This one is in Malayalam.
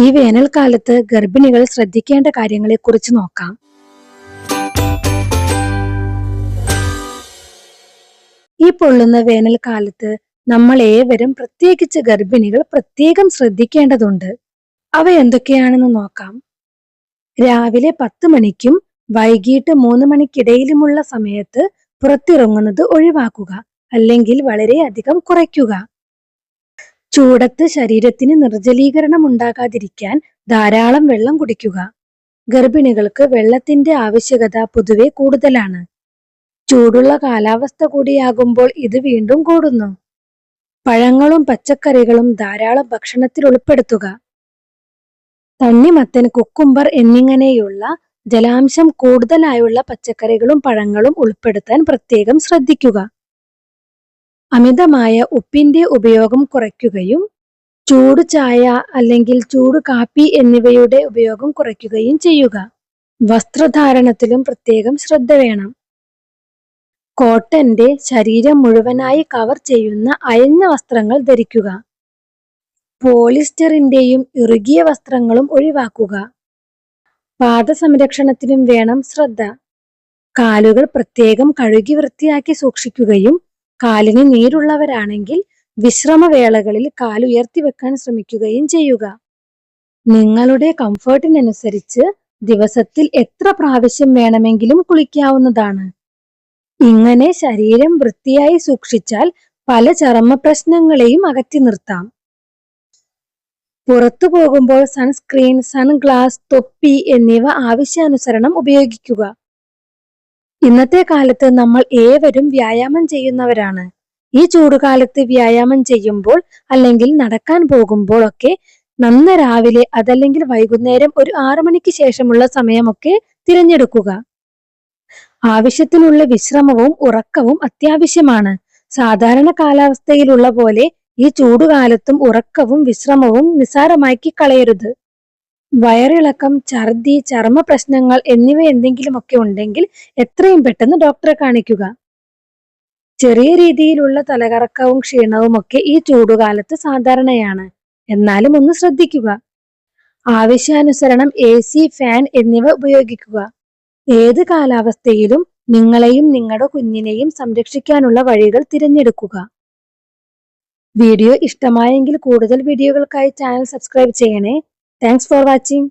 ഈ വേനൽക്കാലത്ത് ഗർഭിണികൾ ശ്രദ്ധിക്കേണ്ട കാര്യങ്ങളെക്കുറിച്ച് നോക്കാം. ഈ പൊള്ളുന്ന വേനൽക്കാലത്ത് നമ്മൾ ഏവരും പ്രത്യേകിച്ച് ഗർഭിണികൾ പ്രത്യേകം ശ്രദ്ധിക്കേണ്ടതുണ്ട്. അവ എന്തൊക്കെയാണെന്ന് നോക്കാം. രാവിലെ പത്ത് മണിക്കും വൈകിട്ട് മൂന്ന് മണിക്കിടയിലുമുള്ള സമയത്ത് പുറത്തിറങ്ങുന്നത് ഒഴിവാക്കുക അല്ലെങ്കിൽ വളരെയധികം കുറയ്ക്കുക. ചൂടത്ത് ശരീരത്തിന് നിർജലീകരണം ഉണ്ടാകാതിരിക്കാൻ ധാരാളം വെള്ളം കുടിക്കുക. ഗർഭിണികൾക്ക് വെള്ളത്തിന്റെ ആവശ്യകത പൊതുവെ കൂടുതലാണ്. ചൂടുള്ള കാലാവസ്ഥ കൂടിയാകുമ്പോൾ ഇത് വീണ്ടും കൂടുന്നു. പഴങ്ങളും പച്ചക്കറികളും ധാരാളം ഭക്ഷണത്തിൽ ഉൾപ്പെടുത്തുക. തണ്ണിമത്തൻ കുക്കുംബർ എന്നിങ്ങനെയുള്ള ജലാംശം കൂടുതലായുള്ള പച്ചക്കറികളും പഴങ്ങളും ഉൾപ്പെടുത്താൻ പ്രത്യേകം ശ്രദ്ധിക്കുക. അമിതമായ ഉപ്പിന്റെ ഉപയോഗം കുറയ്ക്കുകയും ചൂട് ചായ അല്ലെങ്കിൽ ചൂട് കാപ്പി എന്നിവയുടെ ഉപയോഗം കുറയ്ക്കുകയും ചെയ്യുക. വസ്ത്രധാരണത്തിലും പ്രത്യേകം ശ്രദ്ധ വേണം. കോട്ടന്റെ ശരീരം മുഴുവനായി കവർ ചെയ്യുന്ന അയഞ്ഞ വസ്ത്രങ്ങൾ ധരിക്കുക. പോളിസ്റ്ററിന്റെയും ഇറുകിയ വസ്ത്രങ്ങളും ഒഴിവാക്കുക. പാദസംരക്ഷണത്തിനും വേണം ശ്രദ്ധ. കാലുകൾ പ്രത്യേകം കഴുകി വൃത്തിയാക്കി സൂക്ഷിക്കുകയും കാലിന് നീരുള്ളവരാണെങ്കിൽ വിശ്രമവേളകളിൽ കാലുയർത്തി വെക്കാൻ ശ്രമിക്കുകയും ചെയ്യുക. നിങ്ങളുടെ കംഫർട്ടിനനുസരിച്ച് ദിവസത്തിൽ എത്ര പ്രാവശ്യം വേണമെങ്കിലും കുളിക്കാവുന്നതാണ്. ഇങ്ങനെ ശരീരം വൃത്തിയായി സൂക്ഷിച്ചാൽ പല ചർമ്മ പ്രശ്നങ്ങളെയും അകറ്റി നിർത്താം. പുറത്തു പോകുമ്പോൾ സൺസ്ക്രീൻ സൺഗ്ലാസ് തൊപ്പി എന്നിവ ആവശ്യാനുസരണം ഉപയോഗിക്കുക. ഇന്നത്തെ കാലത്ത് നമ്മൾ ഏവരും വ്യായാമം ചെയ്യുന്നവരാണ്. ഈ ചൂടുകാലത്ത് വ്യായാമം ചെയ്യുമ്പോൾ അല്ലെങ്കിൽ നടക്കാൻ പോകുമ്പോൾ ഒക്കെ നന്ന രാവിലെ അതല്ലെങ്കിൽ വൈകുന്നേരം ഒരു ആറു മണിക്ക് ശേഷമുള്ള സമയമൊക്കെ തിരഞ്ഞെടുക്കുക. ആവശ്യത്തിനുള്ള വിശ്രമവും ഉറക്കവും അത്യാവശ്യമാണ്. സാധാരണ കാലാവസ്ഥയിലുള്ള പോലെ ഈ ചൂടുകാലത്തും ഉറക്കവും വിശ്രമവും നിസാരമാക്കി കളയരുത്. വയറിളക്കം ഛർദി ചർമ്മ പ്രശ്നങ്ങൾ എന്നിവ എന്തെങ്കിലുമൊക്കെ ഉണ്ടെങ്കിൽ എത്രയും പെട്ടെന്ന് ഡോക്ടറെ കാണിക്കുക. ചെറിയ രീതിയിലുള്ള തലകറക്കവും ക്ഷീണവും ഒക്കെ ഈ ചൂടുകാലത്ത് സാധാരണയാണ്. എന്നാലും ഒന്ന് ശ്രദ്ധിക്കുക. ആവശ്യാനുസരണം എ സി ഫാൻ എന്നിവ ഉപയോഗിക്കുക. ഏത് കാലാവസ്ഥയിലും നിങ്ങളെയും നിങ്ങളുടെ കുഞ്ഞിനെയും സംരക്ഷിക്കാനുള്ള വഴികൾ തിരഞ്ഞെടുക്കുക. വീഡിയോ ഇഷ്ടമായെങ്കിൽ കൂടുതൽ വീഡിയോകൾക്കായി ചാനൽ സബ്സ്ക്രൈബ് ചെയ്യണേ. thanks for watching.